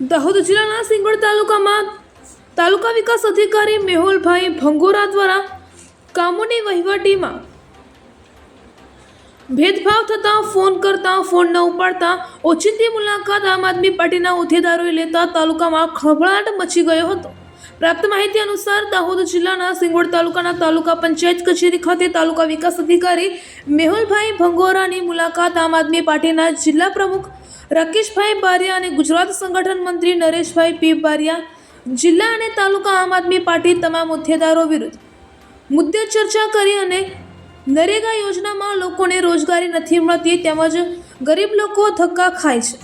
દાહોદ જિલ્લાના સિંગોડ તાલુકામાં તાલુકા વિકાસ અધિકારી મેહુલભાઈ ભંગોરા દ્વારા કામોની વહીવટીમાં ભેદભાવ થતાં, ફોન કરતા, ફોન ન ઉપાડતા ઓચિંતી મુલાકાત આમ આદમી પાર્ટીના હોદ્દેદારોએ લેતા તાલુકામાં ખળભળાટ મચી ગયો હતો. પ્રાપ્ત માહિતી અનુસાર દાહોદ જિલ્લાના સિંગોડ તાલુકાના તાલુકા પંચાયત કચેરી ખાતે તાલુકા વિકાસ અધિકારી મેહુલભાઈ ભંગોરાની મુલાકાત આમ આદમી પાર્ટીના જિલ્લા પ્રમુખ રાકેશભાઈ બારિયા અને ગુજરાત સંગઠન મંત્રી નરેશભાઈ પી બારિયા, જિલ્લા અને તાલુકા આમ આદમી પાર્ટી તમામ હોદ્દેદારો વિરુદ્ધ મુદ્દે ચર્ચા કરી અને નરેગા યોજનામાં લોકોને રોજગારી નથી મળતી તેમજ ગરીબ લોકો ધક્કા ખાય છે.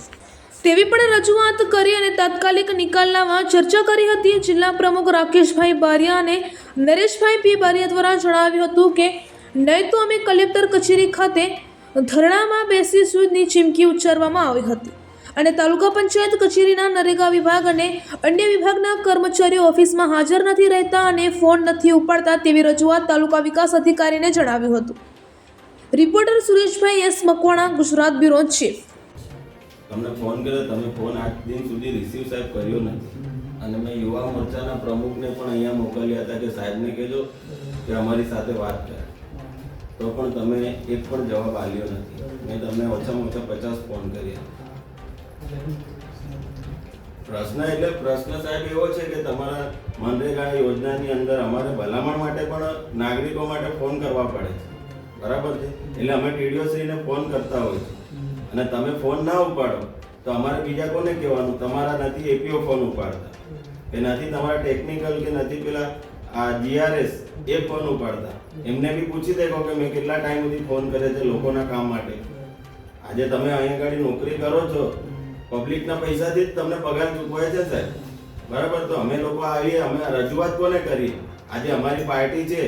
તેવી પણ રજૂઆત કરી અને તાત્કાલિક નિકાલનામાં ચર્ચા કરી હતી જિલ્લા પ્રમુખ રાકેશભાઈ બારિયા અને નરેશભાઈ પી બારિયા દ્વારા જણાવ્યું હતું કે, નહીં તો અમે કલેક્ટર કચેરી ખાતે ધરણામાં બેસીશુંની ચીમકી ઉચ્ચારવામાં આવી હતી. અને તાલુકા પંચાયત કચેરીના નરેગા વિભાગ અને અન્ય વિભાગના કર્મચારીઓ ઓફિસમાં હાજર નથી રહેતા અને ફોન નથી ઉપાડતા તેવી રજૂઆત તાલુકા વિકાસ અધિકારીને જણાવ્યું હતું. Reporter Sureshbhai S Makwana, Gujarat bureau chief. તમને ફોન કર્યો, તમે ફોન આઠ દિન સુધી રિસીવ સાહેબ કર્યો નથી. અને મેં યુવા મોરચાના પ્રમુખને પણ અહીંયા મોકલ્યા હતા કે સાહેબને કહેજો કે અમારી સાથે વાત કરે. તો પણ તમે એક પણ જવાબ આપ્યો નથી. મેં તમને ઓછામાં ઓછા પચાસ ફોન કર્યા. પ્રશ્ન એટલે પ્રશ્ન સાહેબ એવો છે કે તમારા મનરેગા યોજનાની અંદર અમારે ભલામણ માટે પણ નાગરિકો માટે ફોન કરવા પડે છે. બરાબર છે? એટલે અમે ટીડીઓ શ્રીને ફોન કરતા હોય છે. અને તમે ફોન ના ઉપાડો, તો અમારે બીજા કોને કહેવાનું? તમારા નથી એપીઓ ફોન ઉપાડતા. કે નથી તમારા ટેકનિકલ કે નથી પેલા આ જીઆરએસ એ ફોન ઉપાડતા. એમને બી પૂછી દેખો કે મેં કેટલા ટાઈમ સુધી ફોન કરે છે લોકોના કામ માટે. આજે તમે અહીંયા આગળ નોકરી કરો છો પબ્લિકના પૈસાથી જ તમને પગાર ચૂકવાય છે સાહેબ. બરાબર? તો અમે લોકો આવીએ અમે રજૂઆત કોને કરી આજે અમારી પાર્ટી છે.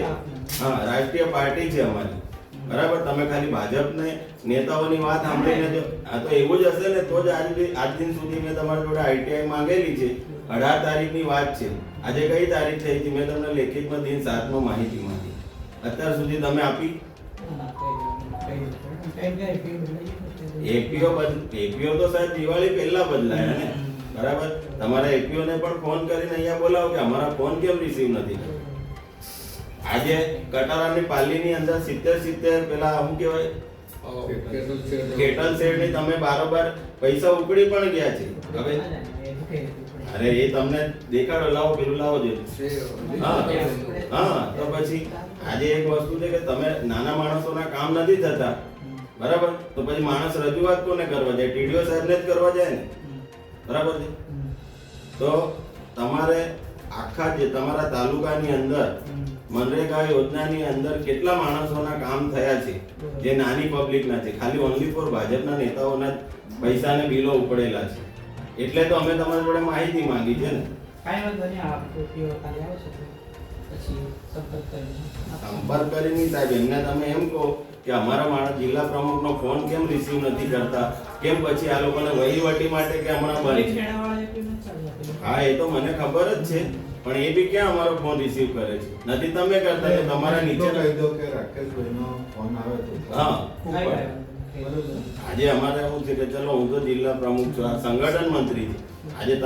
હા રાષ્ટ્રીય પાર્ટી છે અમારી. બરાબર? તમે ખાલી ભાજપને નેતાઓની વાત સાંભળીને જો આ તો એવું જ હશે ને તો જ આજ આજ દિન સુધી મેં તમારા જોડે આઈટીઆઈ માંગેલી છે. અઢાર તારીખની વાત છે. આજે કઈ તારીખ થઈ હતી? મેં તમને લેખિતમાં દિન સાતમાં માહિતી માંગી. અત્યાર સુધી તમે આપી? એપીઓ એપીઓ તો સાહેબ દિવાળી પહેલા બદલાયા ને. બરાબર? તમારા એપીઓ ને પણ ફોન કરીને અહીંયા બોલાવો કે અમારા ફોન કેમ રિસીવ નથી થતા? આજે કટારાની પાલીની અંદર સિત્તેર સિત્તેર પેલા શું કહેવાય? કેટલ શેડની તમે બારોબાર પૈસા ઉકળી પણ ગયા છે. હવે અરે એ તમને દેખાડો લાવો પેલું લાવો જે. હા હા તો પછી આજે એક વસ્તુ છે કે તમે નાના માણસોના કામ નથી થતા. બરાબર? તો પછી માણસ રજૂઆત કોને કરવા જાય? ટીડીઓ સાહેબને જ કરવા જાય ને? બરાબર છે? તો તમારે આખા જે તમારા તાલુકાની અંદર મનરેગા યોજનાની અંદર કેટલા માણસોના કામ થયા છે, જે નાની પબ્લિકના છે. ખાલી ઓનલી ફોર ભાજપના નેતાઓના પૈસાને બિલો ઉપડેલા છે. એટલે તો અમે તમારી જોડે માહિતી માંગી છે ને. કાંઈ વાંધો નહીં આવશે પછી સંપર્ક કરીને સંપર્ક કરીને સાહેબ. એમને તમે એમ કહો કે અમારા માણસ જિલ્લા પ્રમુખનો ફોન કેમ રિસીવ નથી કરતા? કેમ પછી આ લોકોને વહીવટી માટે કે હમણાં બંધ છે? ખેડાવાળા એપીને ચાલુ આપેલું. હા એ તો મને ખબર જ છે. પણ એ બી ક્યાં અમારો ફોન રિસીવ કરે છે? નથી તમે કરતા તમારા નીચે કહી દો કે રાકેશભાઈનો ફોન આવે તો. હા. આજે અમારે એવું છે કે ચલો હું તો જિલ્લા પ્રમુખ છું. આ સંગઠન મંત્રી છે. આજે તમે